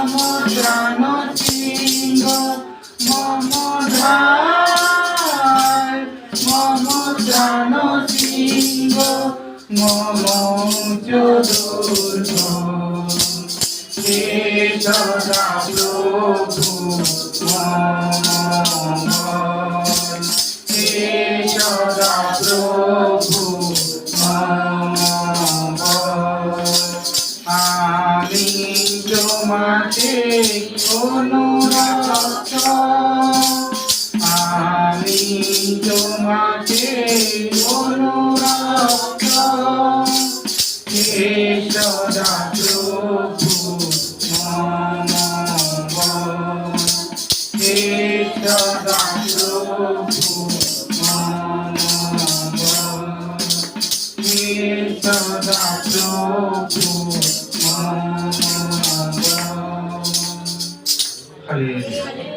মম প্রাণ সিংহ মম ধার মম প্রাণ সিংহ মম চতুর্থ হে সদা প্রভু মম হে তোমাকে অনুরক্ত আমি তোমাকে অনুরক্ত হে সদা প্রভু মম হে সদা প্রভু মম হে সদা প্রভু 할렐루야.